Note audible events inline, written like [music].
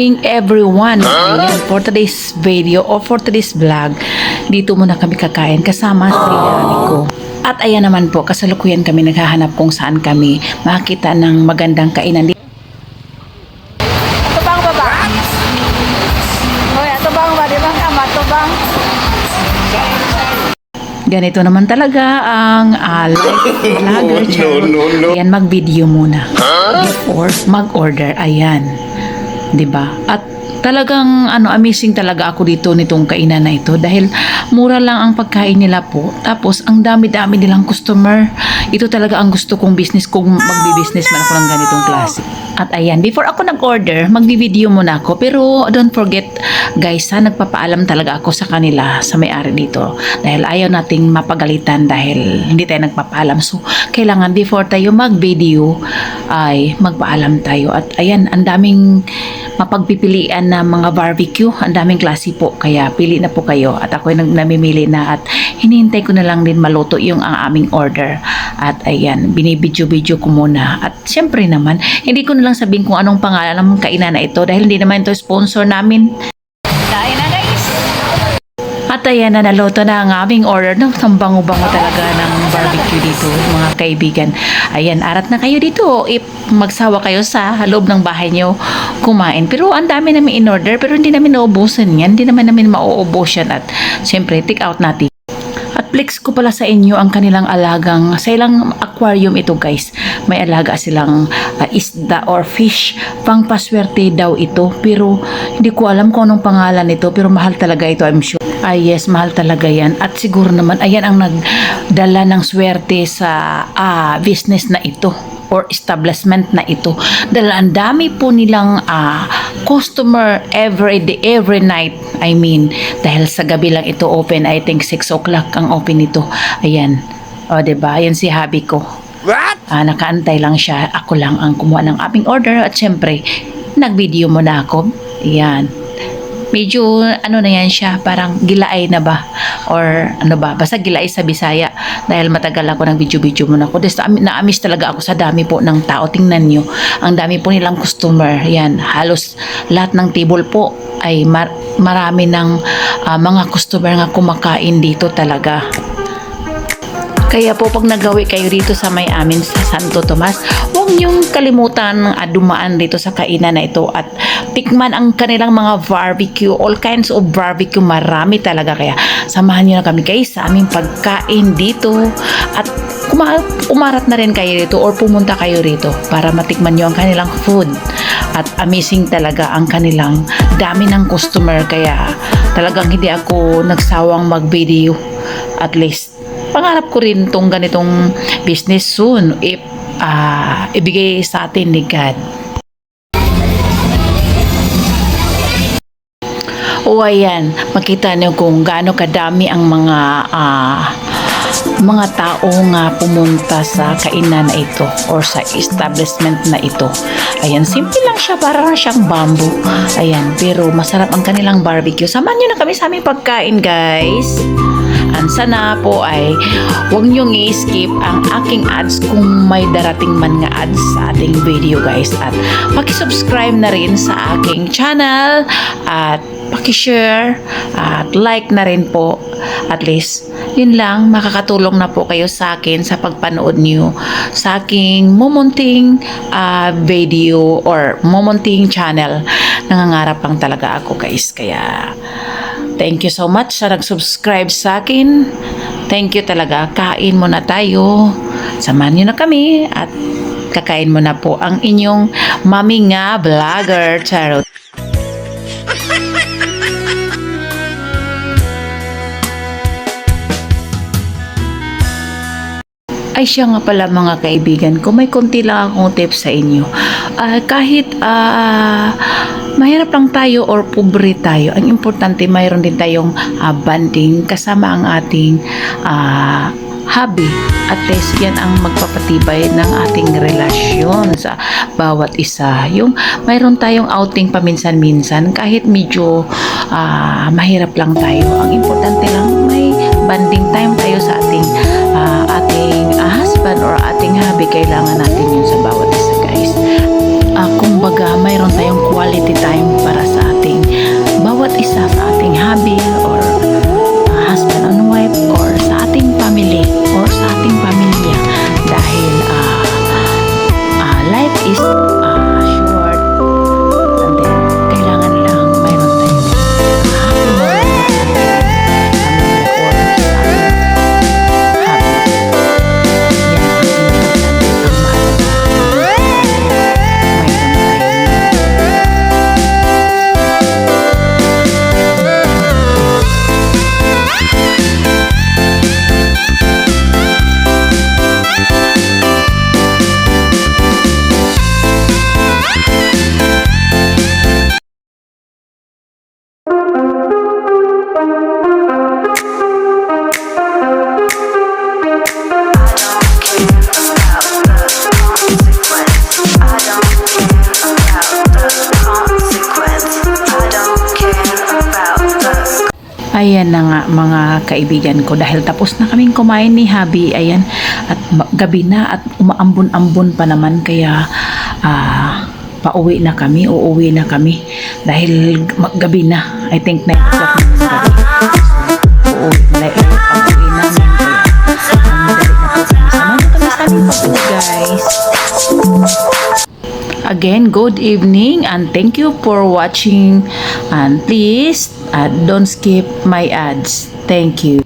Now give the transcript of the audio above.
morning everyone. Ayan, for today's video or for today's vlog, dito muna kami kakain kasama si Rani ko. At ayan naman po, kasalukuyan kami naghahanap kung saan kami makakita ng magandang kainan dito. Tubang baba. Hoy, tubang ba di ba kama tubang? Ganito naman talaga ang uh, life [laughs] vlogger channel. no, no. Ayan, mag-video muna. Before mag-order. Ayan. 'Di ba? At talagang ano amazing talaga ako dito nitong kainan na ito. Dahil mura lang ang pagkain nila po. Tapos ang dami-dami nilang customer. Ito talaga ang gusto kong business kung magbi-business man ako ng ganitong klase. At ayan before ako nag-order magbi-video muna ako. Pero don't forget guys ha nagpapaalam talaga ako sa kanila sa may-ari dito. Dahil ayaw nating mapagalitan dahil hindi tayo nagpapaalam. So kailangan before tayo mag-video ay magpaalam tayo. At ayan ang daming mapagpipilian na mga barbecue. Ang daming klase po kaya pili na po kayo. At ako nag namimili na at hinihintay ko na lang din maluto yung ang aming order. At ayan binibidyo-video ko muna. At syempre naman hindi ko na lang sabihin kung anong pangalan ng kainan na ito dahil hindi naman ito sponsor namin. At ayan na naluto na ang aming order. No, ang bango-bango talaga ng barbecue dito, mga kaibigan. Ayan, arat na kayo dito. If magsawa kayo sa loob ng bahay nyo kumain. Pero ang dami namin in-order, pero hindi namin naubusan yan. Hindi naman namin mauubos yan. At syempre, take out natin. At flex ko pala sa inyo ang kanilang alagang, sa ilang aquarium ito guys, may alaga silang ah, isda or fish. Pang paswerte daw ito, pero hindi ko alam kung anong pangalan nito, pero mahal talaga ito I'm sure. Ah yes, mahal talaga yan. At siguro naman, ayan ang nagdala ng swerte sa ah, business na ito or establishment na ito. Dahil ang dami po nilang ah, customer every day, every night I mean dahil sa gabi lang ito open I think 6 o'clock ang open nito. Ayan. O ba diba? Yan si habi ko. What? Ah, nakaantay lang siya. Ako lang ang kumuha ng aming order at syempre nag-video mo na ako. Yan medyo ano na yan siya parang gilaay na ba? Or ano ba? Basta gilaay sa Bisaya. Dahil matagal ako nag video video muna ako. Des, na-amiss talaga ako sa dami po ng tao. Tingnan nyo. Ang dami po nilang customer. Yan halos lahat ng table po ay mar- marami ng ah, mga customer nga kumakain dito talaga kaya po pag nagawi kayo dito sa may amin sa Santo Tomas, huwag niyong kalimutan uh, dumaan dito sa kainan na ito at tikman ang kanilang mga barbecue, all kinds of barbecue, marami talaga. Kaya samahan niyo na kami guys sa aming pagkain dito at umarat na rin kayo dito or pumunta kayo rito para matikman niyo ang kanilang food. At amazing talaga ang kanilang dami ng customer kaya talagang hindi ako nagsawang mag-video at least pangarap ko rin tong ganitong business soon if ah, ibigay sa atin ni God. O ayan, makita niyo kung gaano kadami ang mga ah, mga tao nga pumunta sa kainan na ito or sa establishment na ito. Ayan, simple lang siya, para siyang bamboo. Ayan, pero masarap ang kanilang barbecue. Samahan niyo na kami sa aming pagkain, guys. Ang sana po ay huwag niyong i-skip ang aking ads kung may darating man nga ads sa ating video guys at pakisubscribe na rin sa aking channel at pakishare at like na rin po at least yun lang makakatulong na po kayo sa akin sa pagpanood niyo sa aking mumunting ah, video or mumunting channel nangangarap lang talaga ako guys kaya Thank you so much sa nag-subscribe sa akin. Thank you talaga. Kain mo na tayo. Samahan niyo na kami at kakain mo na po ang inyong mami nga vlogger. Charot. Ay siya nga pala mga kaibigan ko, may konti lang akong tips sa inyo. Ah, kahit ah, mahirap lang tayo or pobre tayo, ang importante mayroon din tayong ah, banding kasama ang ating ah, hobby. At least yan ang magpapatibay ng ating relasyon sa bawat isa. Yung mayroon tayong outing paminsan-minsan kahit medyo ah, mahirap lang tayo. Ang importante lang may banding time tayo sa ating ah, ating ah, husband or ating hubby. Kailangan natin yun sa bawat isa guys. Ah, kumbaga mayroon tayong quality time para Ayan na nga mga kaibigan ko dahil tapos na kaming kumain ni Habi. Ayan at gabi na at umaambon-ambon pa naman kaya ah, pauwi na kami, uuwi na kami dahil gabi na. I think 9 Again, good evening and thank you for watching and please uh, don't skip my ads. Thank you.